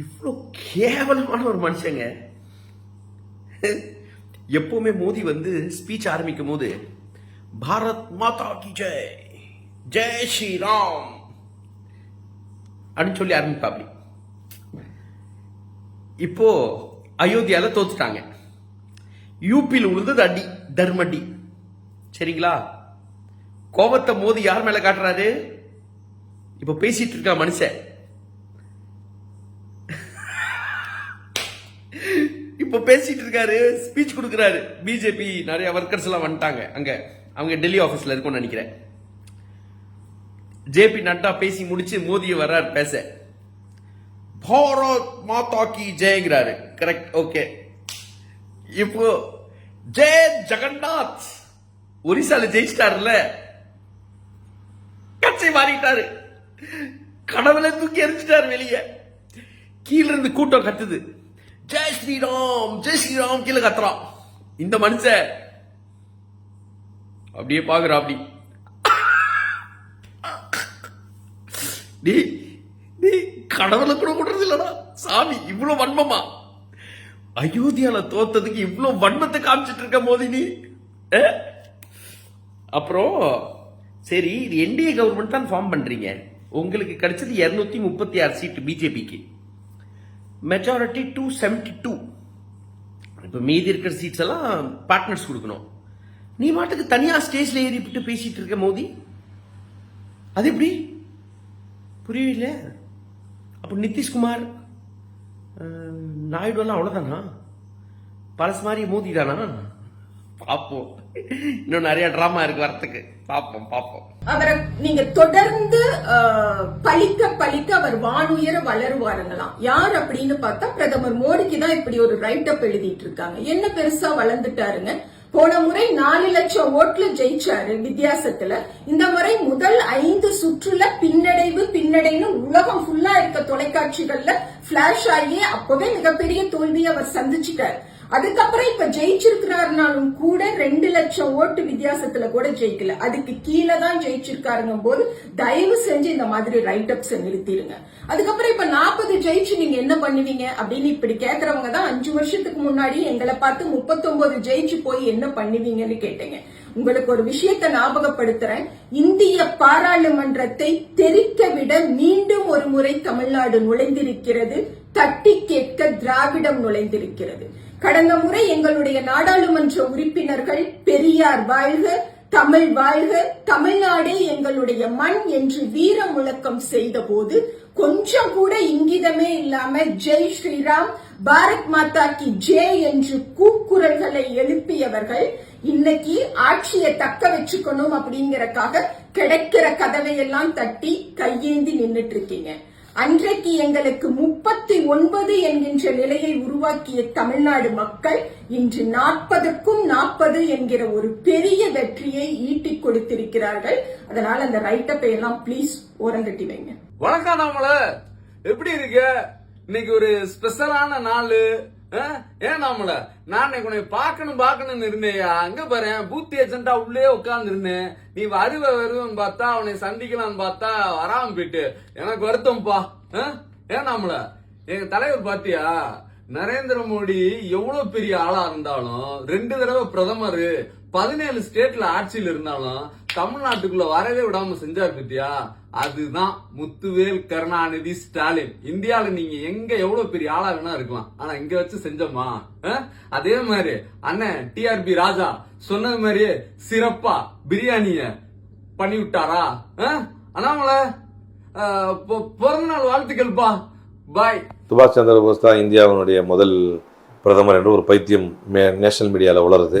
இவ்வளோ கேவலமான ஒரு மனுஷங்க. எப்பவுமே மோடி வந்து ஸ்பீச் ஆரம்பிக்கும் போது பாரத் மாதா கி ஜெய் ஜெய் ஸ்ரீராம் அப்படின்னு சொல்லி ஆரம்பிப்பாப்பி இப்போ அயோத்தியால தோத்துட்டாங்க. யூபியில் உழுந்தது அடி தர்மடி. சரிங்களா? கோபத்தை மோதி யார் மேல காட்டுறாரு? இப்ப பேசிட்டு இருக்கா மனுஷன். இப்ப பேசிட்டு இருக்காரு ஸ்பீச் கொடுக்குறாரு. பிஜேபி நிறைய ஒர்க்கர்ஸ் எல்லாம் வந்துட்டாங்க. அங்க அவங்க டெல்லி ஆபீஸ்ல இருக்கும்னு நினைக்கிறேன். ஜேபி நட்டா பேசி முடிச்சு மோதியை வர்றாரு பேச. பாரத் மாதா கி ஜெயங்கிறாரு. கரெக்ட் ஓகே இப்போ ஜெய் ஜெகநாத் ஒரிசால ஜெயிச்சிட்டாருல கட்சி மாறிட்டாரு. கடவுளை தூக்கி எரிஞ்சிட்டாரு வெளியே. கீழ இருந்து கூட்டம் கத்துது. ஜெய் ஸ்ரீராம் ஜெய் ஸ்ரீராம் கீழே கத்துறான். இந்த மனுஷன் அப்படியே பாக்குறா அப்படி. நீ நீ கடவுளை கூட விடுறது இல்லடா. சாமி இவ்வளவு வன்மமா? அயோத்தியால தோத்ததுக்கு இவ்வளவு வன்மத்தை காமிச்சிட்டு இருக்க மோதி நீ. அப்புறம் சரி இது என்டிஏ கவர்மெண்ட் தான் ஃபார்ம் பண்றீங்க. உங்களுக்கு கிடைச்சது இருநூத்தி முப்பத்தி ஆறு சீட்டு பிஜேபிக்கு மெஜாரிட்டி டூ செவன்டி டூ இப்போ மீதி இருக்கிற சீட்ஸ் எல்லாம் பார்ட்னர்ஸ் கொடுக்கணும். நீ மாட்டுக்கு தனியாக ஸ்டேஜில் ஏறிவிட்டு பேசிகிட்டு இருக்க மோதி? அது எப்படி? புரியல அப்போ நிதிஷ்குமார் அஹ், நாயுடு எல்லாம் அவ்வளோதானா பழசு மாதிரி மோதி தானா பார்ப்போம் இன்னும் நிறைய டிராமா இருக்கு வரத்துக்கு. பாப்போம் பாப்போம். அவரை நீங்க தொடர்ந்து பழிக்க பழிக்க அவர் வானுயர வளருவாருங்களாம். யார் அப்படின்னு பார்த்தா பிரதமர் மோடிக்கு தான் இப்படி ஒரு ரைட் அப் எழுதிட்டு இருக்காங்க என்ன பெருசா வளர்ந்துட்டாருங்க? போன முறை நாலு லட்சம் ஓட்டுல ஜெயிச்சாரு வித்தியாசத்துல. இந்த முறை முதல் ஐந்து சுற்றுல பின்னடைவு பின்னடைன்னு உலகம் ஃபுல்லா இருக்க தொலைக்காட்சிகள்ல பிளாஷ் ஆகி அப்பவே மிகப்பெரிய தோல்வியை அவர் சந்திச்சிட்டார். அதுக்கப்புறம் இப்ப ஜெயிச்சிருக்கிறாருனாலும் கூட ரெண்டு லட்சம் ஓட்டு வித்தியாசத்துல கூட ஜெயிக்கல. அதுக்கு கீழே தான் ஜெயிச்சிருக்காருங்க போது தயவு செஞ்சு இந்த மாதிரி ரைட் அப்ஸ் நிறுத்திடுங்க அதுக்கப்புறம் இப்ப நாற்பது ஜெயிச்சு நீங்க என்ன பண்ணுவீங்க அப்படின்னு இப்படி கேக்குறவங்க தான் அஞ்சு வருஷத்துக்கு முன்னாடி எங்களை பார்த்து முப்பத்தொன்பது ஜெயிச்சு போய் என்ன பண்ணுவீங்கன்னு கேட்டீங்க. உங்களுக்கு ஒரு விஷயத்தை ஞாபகப்படுத்துறேன். இந்திய பாராளுமன்றத்தை தெரிக்க விட மீண்டும் ஒரு முறை தமிழ்நாடு நுழைந்திருக்கிறது. தட்டி கேட்க திராவிடம் நுழைந்திருக்கிறது. கடந்த முறை எங்களுடைய நாடாளுமன்ற உறுப்பினர்கள் பெரியார் வாழ்க தமிழ் வாழ்க தமிழ்நாடே எங்களுடைய மண் என்று வீர முழக்கம் செய்த போது கொஞ்சம் கூட இங்கிதமே இல்லாம ஜெய் ஸ்ரீராம் பாரத் மாதா கி ஜே என்று கூக்குரல்களை எழுப்பியவர்கள் இன்னைக்கு ஆட்சியை தக்க வச்சுக்கணும் அப்படிங்கறக்காக கிடைக்கிற கதவையெல்லாம் தட்டி கையேந்தி நின்னுட்டு இருக்கீங்க. அன்றைக்கு எங்களுக்கு முப்பத்தி ஒன்பது என்கின்ற நிலையை உருவாக்கிய தமிழ்நாடு மக்கள் இன்று நாற்பதுக்கும் நாற்பது என்கிற ஒரு பெரிய வெற்றியை ஈட்டிக் கொடுத்திருக்கிறார்கள். அதனால அந்த ரைட்டப்பை எல்லாம் ப்ளீஸ் ஓரங்கட்டி வைங்க. வணக்கம் நம்மள எப்படி இருக்க இன்னைக்கு ஒரு ஸ்பெஷலான நாள். ஏன் நாமல நான் இன்னைக்கு உன்னை பார்க்கணும் பார்க்கணும்னு இருந்தேயா அங்க பாரு பூத்தி ஏஜென்டா உள்ளே உட்கார்ந்து இருந்தேன். நீ வருவ வருவன்னு பார்த்தா அவனை சந்திக்கலாம்னு பார்த்தா வராம போயிட்டு. எனக்கு வருத்தம்ப்பா ஆ? ஏன் நாமல எங்க தலைவர் பாத்தியா? நரேந்திர மோடி எவ்வளவு பெரிய ஆளா இருந்தாலும் ரெண்டு தடவை பிரதமர் பதினேழு ஸ்டேட்ல ஆட்சியில் இருந்தாலும் தமிழ்நாட்டுக்குள்ள வரவே விடாம செஞ்சார் பத்தியா? அதுதான் முத்துவேல் கருணாநிதி ஸ்டாலின். இந்தியாவில நீங்க எங்க எவ்வளவு பெரிய ஆளா வேணா இருக்கலாம். ஆனா இங்க வச்சு செஞ்சோமா? அதே மாதிரி அண்ணன் டிஆர்பி ராஜா சொன்னது மாதிரியே சிறப்பா பிரியாணிய பண்ணி விட்டாரா அண்ணாமலை பொ- பிறந்த நாள் வாழ்த்துக்கள்பா பாய் சுபாஷ் சந்திர போஸ் தான் இந்தியாவினுடைய முதல் பிரதமர் என்று ஒரு பைத்தியம் மே- நேஷனல் மீடியாவில் உளருது